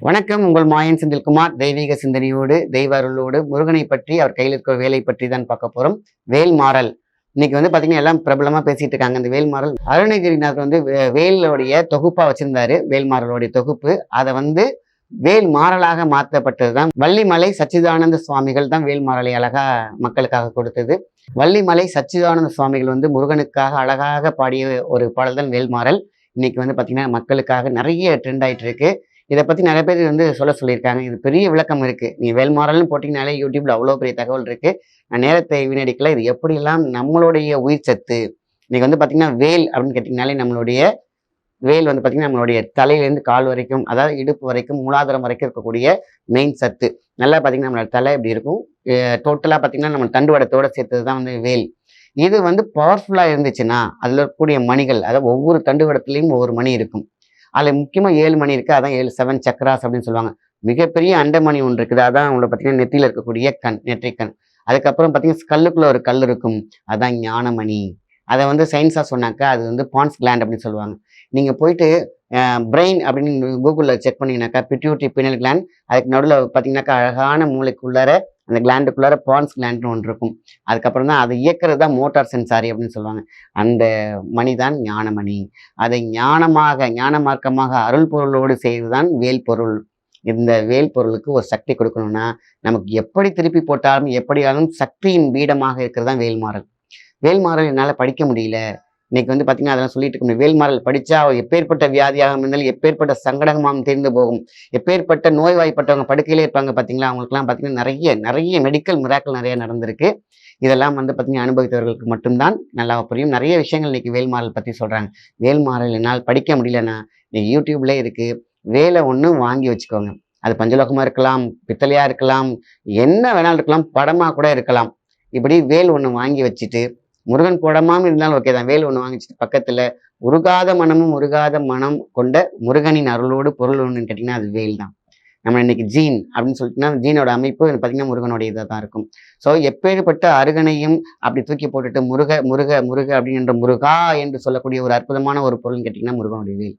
வணக்கம். உங்கள் மாயன் செந்தில்குமார். தெய்வீக சிந்தனையோடு தெய்வ அருளோடு முருகனை பற்றி அவர் கையில் இருக்கிற வேலை பற்றி தான் பார்க்க போறோம். வேல் மாறல். இன்னைக்கு வந்து பார்த்தீங்கன்னா எல்லாம் பிரபலமாக பேசிட்டு இருக்காங்க. இந்த வேல்மாரல் அருணகிரிநாதர் வந்து வே- வேலுடைய தொகுப்பாக வச்சிருந்தாரு. வேல்மாறலுடைய தொகுப்பு. அதை வந்து வேல் மாறலாக மாற்றப்பட்டது தான் வள்ளிமலை சச்சிதானந்த சுவாமிகள் தான் வேல்மாரலை அழகாக மக்களுக்காக கொடுத்தது. வள்ளிமலை சச்சிதானந்த சுவாமிகள் வந்து முருகனுக்காக அழகாக பாடிய ஒரு பாடல் தான் வேல்மாறல் இன்னைக்கு வந்து பார்த்தீங்கன்னா மக்களுக்காக நிறைய ட்ரெண்ட் ஆகிட்டு இருக்கு. இதை பற்றி நிறைய பேர் வந்து சொல்ல சொல்லியிருக்காங்க. இது பெரிய விளக்கம் இருக்குது நீ வேல்மாறல்னு போட்டிங்கனாலே யூடியூப்ல அவ்வளோ பெரிய தகவல் இருக்குது நான் நேரத்தை வீணடிக்கல. இது எப்படியெல்லாம் நம்மளுடைய உயிர் சத்து இன்னைக்கு வந்து பார்த்தீங்கன்னா வேல் அப்படின்னு கேட்டிங்கனாலே நம்மளுடைய வேல் வந்து பார்த்திங்கன்னா நம்மளுடைய தலையிலேருந்து கால் வரைக்கும் அதாவது இடுப்பு வரைக்கும் மூலாதாரம் வரைக்கும் இருக்கக்கூடிய மெயின் சத்து. நல்லா பார்த்தீங்கன்னா நம்மளோட தலை இப்படி இருக்கும். டோட்டலாக பார்த்தீங்கன்னா நம்ம தண்டுவடத்தோட சேர்த்தது தான் வந்து வேல். இது வந்து பவர்ஃபுல்லாக இருந்துச்சுன்னா அதில் இருக்கக்கூடிய மணிகள் அதாவது ஒவ்வொரு தண்டுவடத்துலேயும் ஒவ்வொரு மணி இருக்கும். அதில் முக்கியமாக ஏழு மணி இருக்குது அதான் ஏழு செவன் சக்கராஸ் அப்படின்னு சொல்லுவாங்க. மிகப்பெரிய அண்டமணி ஒன்று இருக்குது. அதான் உங்களை பார்த்தீங்கன்னா நெத்தியில் இருக்கக்கூடிய கண் நெற்றிக்கண் அதுக்கப்புறம் பார்த்தீங்கன்னா கல்லுக்குள்ளே ஒரு கல் இருக்கும். அதான் ஞானமணி. அதை வந்து சயின்ஸாக சொன்னாக்கா அது வந்து பான்ஸ் கிளாண்ட் அப்படின்னு சொல்லுவாங்க. நீங்கள் போயிட்டு பிரெயின் அப்படின்னு கூகுளில் செக் பண்ணீங்கன்னாக்கா பிட்யூட்டி பினல் கிளாண்ட் அதுக்கு நடுவில் பார்த்தீங்கன்னாக்கா அழகான மூளைக்குள்ளார அந்த கிளாண்டுக்குள்ளார பான்ஸ் கிளாண்ட்னு ஒன்று இருக்கும் அதுக்கப்புறம் தான் அதை இயக்கிறது தான் மோட்டார் சென்சாரி அப்படின்னு சொல்லுவாங்க. அந்த மணி தான் ஞானமணி. அதை ஞானமாக ஞான மார்க்கமாக அருள் பொருளோடு செய்வதுதான் வேல் பொருள். இந்த வேல் பொருளுக்கு ஒரு சக்தி கொடுக்கணும்னா நமக்கு எப்படி திருப்பி போட்டாலும் எப்படியாலும் சக்தியின் பீடமாக இருக்கிறது தான் வேல்மாறல். வேல்மாறல் என்னால் படிக்க முடியல. இன்னைக்கு வந்து பார்த்தீங்கன்னா அதெல்லாம் சொல்லிட்டு இருக்க வேல்மாரல் வேல்மாறல் படிச்சா எப்பேற்பட்ட வியாதியாக இருந்தாலும் எப்பேற்பட்ட சங்கடமாம் தெரிந்து போகும். எப்பேற்பட்ட நோய்வாய்ப்பட்டவங்க படுக்கையிலே இருப்பாங்க பார்த்தீங்களா அவங்களுக்குலாம் பார்த்தீங்கன்னா நிறைய நிறைய மெடிக்கல் மிராக்கள் நிறைய நடந்திருக்கு. இதெல்லாம் வந்து பார்த்தீங்கன்னா அனுபவித்தவர்களுக்கு மட்டும்தான் நல்லா புரியும். நிறைய விஷயங்கள் இன்னைக்கு வேல்மாறல் பற்றி சொல்கிறாங்க வேல்மாறல் என்னால் படிக்க முடியலன்னா இன்னைக்கு யூடியூப்ல இருக்கு. வேலை ஒன்று வாங்கி வச்சுக்கோங்க. அது பஞ்சலோகமாக இருக்கலாம் பித்தளையாக இருக்கலாம் என்ன வேணாலும் இருக்கலாம் படமாக கூட இருக்கலாம். இப்படி வேல் ஒன்று வாங்கி வச்சுட்டு முருகன் படமாம இருந்தாலும் ஓகே தான். வேல் ஒன்று வாங்கிச்சு. பக்கத்தில் உருகாத மனமும் உருகாத மனம் கொண்ட முருகனின் அருளோடு பொருள் ஒன்றுன்னு கேட்டிங்கன்னா அது வேல் தான். நம்ம இன்னைக்கு ஜீன் அப்படின்னு சொல்லிட்டுனா ஜீனோட அமைப்பு பார்த்தீங்கன்னா முருகனுடைய இதாக தான் இருக்கும். ஸோ எப்பேற்பட்ட அருகனையும் அப்படி தூக்கி போட்டுட்டு முருக முருக முருக அப்படின்ற முருகா என்று சொல்லக்கூடிய ஒரு அற்புதமான ஒரு பொருள்னு கேட்டிங்கன்னா முருகனுடைய வேல்.